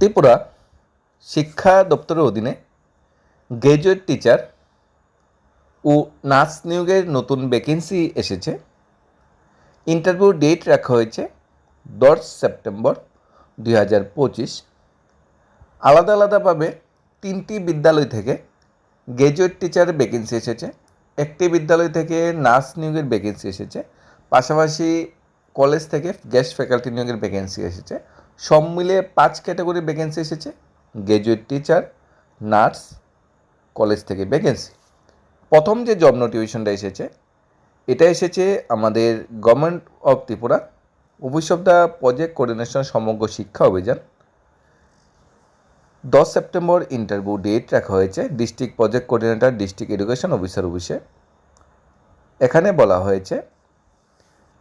ত্রিপুরা শিক্ষা দপ্তরের অধীনে গ্র্যাজুয়েট টিচার ও নার্স নিয়োগের নতুন ভ্যাকেন্সি এসেছে। ইন্টারভিউ ডেট রাখা হয়েছে দশ সেপ্টেম্বর দুই হাজার পঁচিশ। আলাদা আলাদাভাবে তিনটি বিদ্যালয় থেকে গ্র্যাজুয়েট টিচারের ভ্যাকেন্সি এসেছে। একটি বিদ্যালয় থেকে নার্স নিয়োগের ভ্যাকেন্সি এসেছে। পাশাপাশি কলেজ থেকে গেস্ট ফ্যাকাল্টি নিয়োগের ভ্যাকেন্সি এসেছে। সব মিলে পাঁচ ক্যাটাগরির ভ্যাকেন্সি এসেছে গ্র্যাজুয়েট টিচার নার্স কলেজ থেকে ভ্যাকেন্সি প্রথম যে জব নোটিফিকেশনটা এসেছে, এটা এসেছে আমাদের government of Tripura office of the project coordination Samagra Shiksha Abhiyan. দশ সেপ্টেম্বর ইন্টারভিউ ডেট রাখা হয়েছে district project coordinator district education officer অফিসে এখানে বলা হয়েছে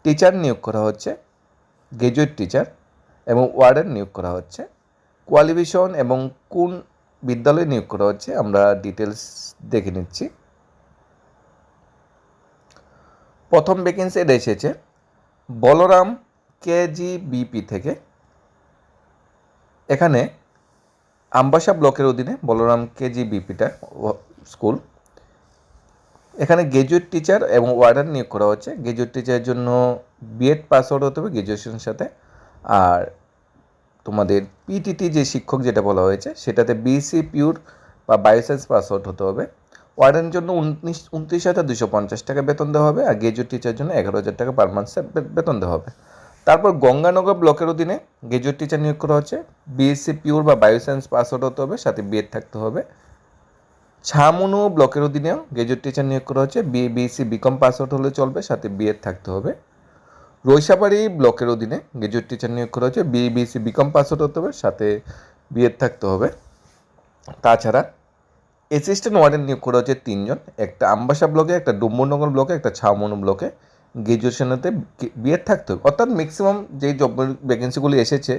টিচার নিয়োগ করা হচ্ছে গ্র্যাজুয়েট টিচার এবং ওয়ার্ডেন নিয়োগ করা হচ্ছে। কোয়ালিফিকেশন এবং কোন বিদ্যালয়ে নিয়োগ করা হচ্ছে আমরা ডিটেলস দেখে নিচ্ছি। প্রথম ভ্যাকেন্সি এটা এসেছে বলরাম কেজিবিপি থেকে। এখানে আম্বাসা ব্লকের অধীনে বলরাম কেজিবিপিটা স্কুল। এখানে গ্র্যাজুয়েট টিচার এবং ওয়ার্ডার নিয়োগ করা হচ্ছে। গ্র্যাজুয়েট টিচারের জন্য বিএড পাস আউট হতে হবে গ্র্যাজুয়েশনের সাথে। আর তোমাদের পিটিটি যে শিক্ষক যেটা বলা হয়েছে, সেটাতে বিএসসি পিউর বা বায়োসায়েন্স পাস আউট হতে হবে। ওয়ার্ডেনের জন্য উনিশ উনত্রিশ হাজার দুশো পঞ্চাশ টাকা বেতন দেওয়া হবে, আর গ্র্যাজুয়েট টিচার জন্য এগারো হাজার টাকা পার মান্থ বেতন দেওয়া হবে। তারপর গঙ্গানগর ব্লকের অধীনে গ্র্যাজুয়েট টিচার নিয়োগ করা হচ্ছে। বিএসসি পিওর বা বায়োসায়েন্স পাস আউট হতে হবে, সাথে বিএড থাকতে হবে। ছামুনু ব্লকের অধীনেও গ্র্যাজুয়েট টিচার নিয়োগ করা হচ্ছে। BA BSc BCom pass out হলে চলবে, সাথে বিএড থাকতে হবে। রৈশাবাড়ি ব্লকের অধীনে গ্র্যাজুয়েট টিচার নিয়োগ করা হচ্ছে বি বিএসসি বিকম পাস হতে হবে, সাথে বিএড থাকতে হবে। তাছাড়া অ্যাসিস্ট্যান্ট ওয়ার্ডেন নিয়োগ করা হচ্ছে তিনজন, একটা আম্বাসা ব্লকে, একটা ডুম্বরনগর ব্লকে, একটা ছাউমনু ব্লকে। গ্র্যাজুয়েশনেতে বিএড থাকতে হবে, অর্থাৎ ম্যাক্সিমাম যেই জব ভ্যাকেন্সিগুলি এসেছে,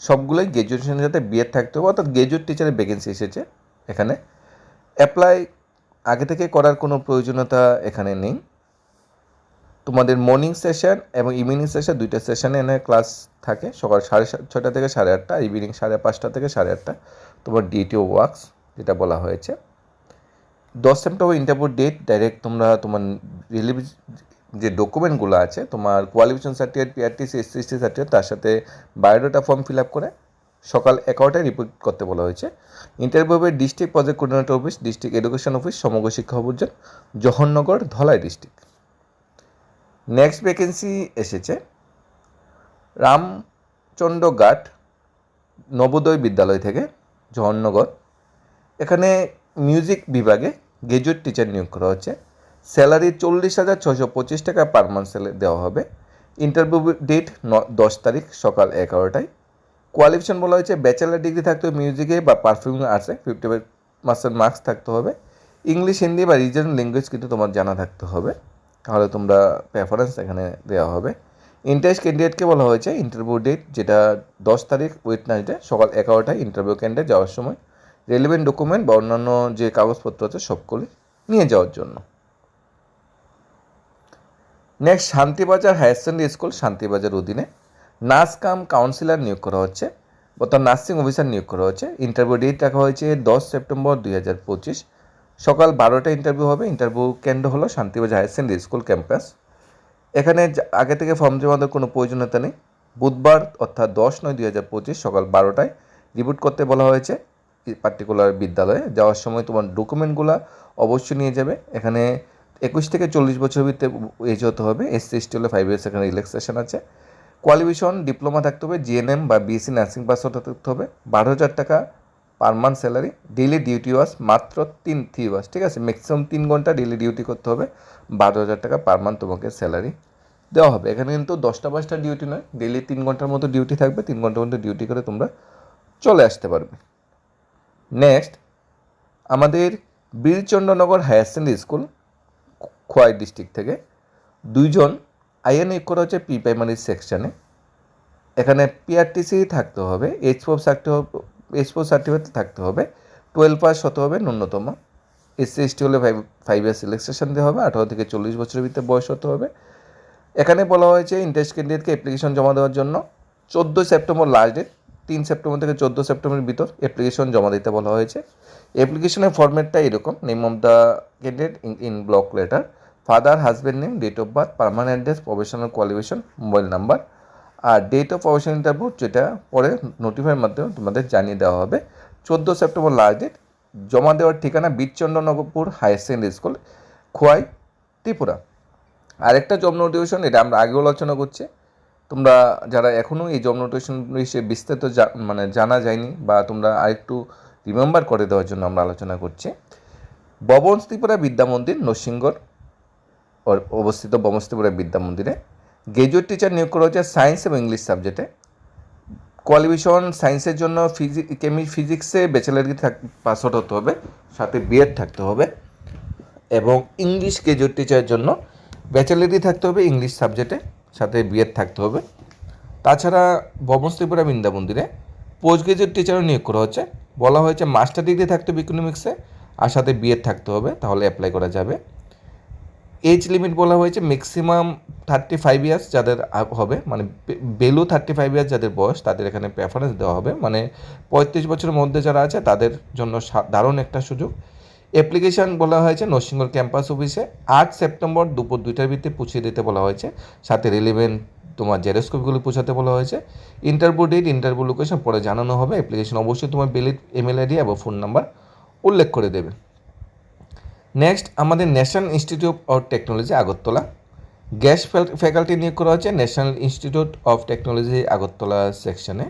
সবগুলোই গ্র্যাজুয়েশনের সাথে বিএড থাকতে হবে, অর্থাৎ গ্র্যাজুয়েট টিচারের ভ্যাকেন্সি এসেছে এখানে। অ্যাপ্লাই আগে থেকে করার কোনো প্রয়োজনীয়তা এখানে নেই। তোমাদের মর্নিং সেশন এবং ইভিনিং সেশন দুইটা সেশনে এনে ক্লাস থাকে। সকাল সাড়ে ছটা থেকে সাড়ে আটটা ইভিনিং সাড়ে পাঁচটা থেকে সাড়ে আটটা। তোমার ডিটিও ওয়ার্কস যেটা বলা হয়েছে। দশ সেপ্টেম্বর ইন্টারভিউ ডেট ডাইরেক্ট তোমরা তোমার রিলিভ যে ডকুমেন্টগুলো আছে, তোমার qualification certificate PRTC SCST certificate তার সাথে বায়োডাটা ফর্ম ফিল আপ করে সকাল এগারোটায় রিপোর্ট করতে বলা হয়েছে। ইন্টারভিউ হবে district project coordinator office district education office Samagra Shiksha Abhiyan, Jawaharnagar, Dhalai district next vacancy এসেছে। রামচন্দ্র ঘাট, নবোদয় বিদ্যালয় থেকে জহরনগর এখানে মিউজিক বিভাগে গ্র্যাজুয়েট টিচার নিয়োগ করা হচ্ছে। স্যালারি চল্লিশ হাজার ছশো পঁচিশ টাকা পার মান্থ দেওয়া হবে। ইন্টারভিউ ডেট ন দশ তারিখ সকাল এগারোটায়। কোয়ালিফিকেশন বলা হয়েছে ব্যাচেলার ডিগ্রি থাকতে হবে মিউজিকে বা পারফিউমিং আর্টসে ফিফটি ফাইভ পার্সেন্ট মার্কস থাকতে হবে। ইংলিশ হিন্দি বা রিজনাল ল্যাঙ্গুয়েজ কিন্তু তোমার জানা থাকতে হবে। তাহলে তোমরা প্রেফারেন্স এখানে দেওয়া হবে। ইন্টারেস্ট ক্যান্ডিডেটকে বলা হয়েছে ইন্টারভিউ ডেট যেটা দশ তারিখ ওয়েটনাইটে সকাল এগারোটায় ইন্টারভিউ ক্যান্ডিডেট যাওয়ার সময়। রেলিভেন্ট ডকুমেন্ট বা অন্যান্য যে কাগজপত্র আছে সবগুলি নিয়ে যাওয়ার জন্য। Next Shantibazar higher secondary school, Shantibazar অধীনে। নার্স কাম কাউন্সিলর নিয়োগ করা হচ্ছে, অর্থাৎ নার্সিং অফিসার নিয়োগ করা হচ্ছে। ইন্টারভিউ ডেট রাখা হয়েছে দশ সেপ্টেম্বর দুই হাজার পঁচিশ। সকাল বারোটা ইন্টারভিউ হবে ইন্টারভিউ কেন্দ্র হলো Shantibazar higher secondary school campus এখানে আগে থেকে ফর্ম জমা দেওয়ার কোনো প্রয়োজনীয়তা নেই। বুধবার অর্থাৎ দশ নয় দুই হাজার পঁচিশ সকাল বারোটায় রিপোর্ট করতে বলা হয়েছে পার্টিকুলার বিদ্যালয়ে। যাওয়ার সময় তোমার ডকুমেন্টগুলো অবশ্যই নিয়ে যাবে। এখানে একুশ থেকে চল্লিশ বছর ভিত্তে এজ হতে হবে। এসসি এসটি হলে ফাইভ ইয়ার্স এখানে রিল্যাক্সেশন আছে। কোয়ালিফিকেশন ডিপ্লোমা থাকতে হবে। জিএনএম বা বিএসসি নার্সিং পাস হতে থাকতে হবে। বারো হাজার টাকা per month salary, daily duty hours মাত্র তিন থ্রি ওয়ার্স ঠিক আছে? ম্যাক্সিমাম তিন ঘণ্টা ডেইলি ডিউটি করতে হবে, বারো হাজার টাকা পার মান্থ তোমাকে স্যালারি দেওয়া হবে। এখানে কিন্তু দশটা পাঁচটা ডিউটি নয়, ডেইলি তিন ঘণ্টার মতো ডিউটি থাকবে, তিন ঘণ্টার মধ্যে ডিউটি করে তোমরা চলে আসতে পারবে। নেক্সট, আমাদের Birchandranagar higher secondary school, Khowai district থেকে দুইজন আইএন নিয়োগ করা হচ্ছে প্রি প্রাইমারি সেকশানে। এখানে পিআরটিসি থাকতে হবে এইচ থাকতে হবে ফোর সার্টিফিকেট থাকতে হবে। টুয়েলভ পাস হতে হবে, ন্যূনতম। এসসি এসটি হলে ফাইভ ফাইভ ইয়ার সিলেকশন দেওয়া হবে, আঠারো থেকে চল্লিশ বছরের ভিতরে বয়স হতে হবে। এখানে বলা হয়েছে ইন্টারেস্ট ক্যান্ডিডেটকে অ্যাপ্লিকেশন জমা দেওয়ার জন্য চোদ্দোই সেপ্টেম্বর লাস্ট ডেট তিন সেপ্টেম্বর থেকে চোদ্দ সেপ্টেম্বরের ভিতর অ্যাপ্লিকেশন জমা দিতে বলা হয়েছে। অ্যাপ্লিকেশনের ফরম্যাটটা এরকম name of the candidate in block letter father husband name date of birth permanent address professional qualification mobile number R date of professional interview যেটা পরে নোটিফাইয়ের মাধ্যমে তোমাদের জানিয়ে দেওয়া হবে। চোদ্দ সেপ্টেম্বর লাস্ট ডেট জমা দেওয়ার ঠিকানা Birchandranagarpur higher secondary school Khowai, Tripura. আরেকটা জব নোটিফিকেশন এটা আমরা আগেও আলোচনা করছি। তোমরা যারা এখনও এই জব নোটিফিকেশন বিষয়ে বিস্তারিত মানে জানা যায়নি বা তোমরা আরেকটু রিমেম্বার করে দেওয়ার জন্য আমরা আলোচনা করছি। ববন ত্রিপুরা বিদ্যা মন্দির নরসিংগড় অবস্থিত ববন ত্রিপুরা বিদ্যা মন্দিরে। গ্রাজুয়েট টিচার নিয়োগ করা হচ্ছে সায়েন্স এবং ইংলিশ সাবজেক্টে কোয়ালিফিকেশন সায়েন্সের জন্য ফিজিক কেমি ফিজিক্সে ব্যাচেলার থাক পাস আউট হতে হবে, সাথে বিএড থাকতে হবে এবং ইংলিশ গ্রাজুয়েট টিচারের জন্য ব্যাচেলারই থাকতে হবে ইংলিশ সাবজেক্টে সাথে বিএড থাকতে হবে। তাছাড়া ভবনশ্রীপুরা বৃন্দা মন্দিরে পোস্ট গ্রাজুয়েট টিচারও নিয়োগ করা হচ্ছে। বলা হয়েছে মাস্টার ডিগ্রি থাকতে হবে ইকোনমিক্সে আর সাথে বিএড থাকতে হবে, তাহলে অ্যাপ্লাই করা যাবে। এজ লিমিট বলা হয়েছে ম্যাক্সিমাম থার্টি ফাইভ ইয়ার্স যাদের হবে মানে বেলু থার্টি ফাইভ ইয়ার্স যাদের বয়স, তাদের এখানে প্রেফারেন্স দেওয়া হবে। মানে পঁয়ত্রিশ বছরের মধ্যে যারা আছে, তাদের জন্য দারুণ একটা সুযোগ। অ্যাপ্লিকেশন বলা হয়েছে নরসিংহর ক্যাম্পাস অফিসে আট সেপ্টেম্বর দুপুর দুইটার ভিত্তিতে পুছিয়ে দিতে বলা হয়েছে। সাথে রিলিভেন্ট তোমার জেরোস্কোপগুলো পৌঁছাতে বলা হয়েছে। ইন্টারভিউ ডেট ইন্টারভিউ লোকেশন পরে জানানো হবে। অ্যাপ্লিকেশন অবশ্যই তোমার বেলিড ইমেল আইডি এবং ফোন নাম্বার উল্লেখ করে দেবে। নেক্সট আমাদের National Institute of Technology Agartala. Guest faculty নিয়োগ করা হয়েছে National Institute of Technology Agartala সেকশনে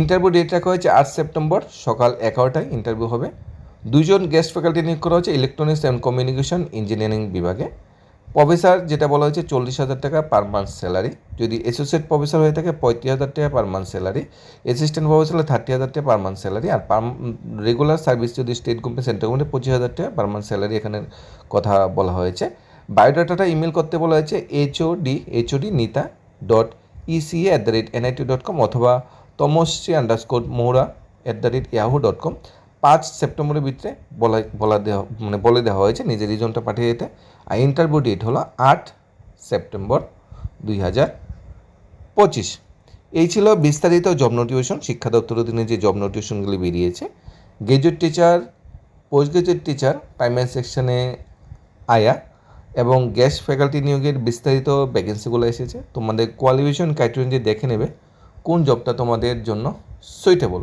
ইন্টারভিউ ডেট রাখা হয়েছে আট সেপ্টেম্বর সকাল এগারোটায় ইন্টারভিউ হবে। দুজন গেস্ট ফ্যাকাল্টি নিয়োগ করা হয়েছে ইলেকট্রনিক্স অ্যান্ড কমিউনিকেশন ইঞ্জিনিয়ারিং বিভাগে। প্রফেসর যেটা বলা হয়েছে চল্লিশ হাজার টাকা পার মান্থ স্যালারি যদি অ্যাসোসিয়েট প্রফেসর হয়ে থাকে পঁয়ত্রিশ হাজার টাকা per month salary assistant professor thirty হাজার টাকা পার মান্থ স্যালারি আর পার রেগুলার সার্ভিস যদি স্টেট গভর্নমেন্ট সেন্ট্রাল গভর্নমেন্ট পঁচিশ হাজার টাকা পার মান্থ স্যালারি এখানে কথা বলা হয়েছে। বায়োডাটাটা ইমেল করতে বলা হয়েছে HOD HOD Nita dot ECA at the rate NIT dot com অথবা Tamoshree underscore Moura at the rate Yahoo dot com পাঁচ সেপ্টেম্বরের ভিতরে বলা বলা দেওয়া মানে বলে দেওয়া হয়েছে নিজের রিজনটা পাঠিয়ে দিতে। আর ইন্টারভিউ ডেট হলো আট সেপ্টেম্বর দুই হাজার পঁচিশ। এই ছিল বিস্তারিত জব নোটিফিকেশন শিক্ষা দপ্তরের অধীনে যে জব নোটিফিকেশনগুলি বেরিয়েছে graduate teacher post graduate teacher primary সেকশনে আয়া এবং গ্যাস ফ্যাকাল্টি নিয়োগের বিস্তারিত ভ্যাকেন্সিগুলো এসেছে। তোমাদের কোয়ালিফিকেশন ক্রাইটেরিয়া দেখে নেবে, কোন জবটা তোমাদের জন্য সুইটেবল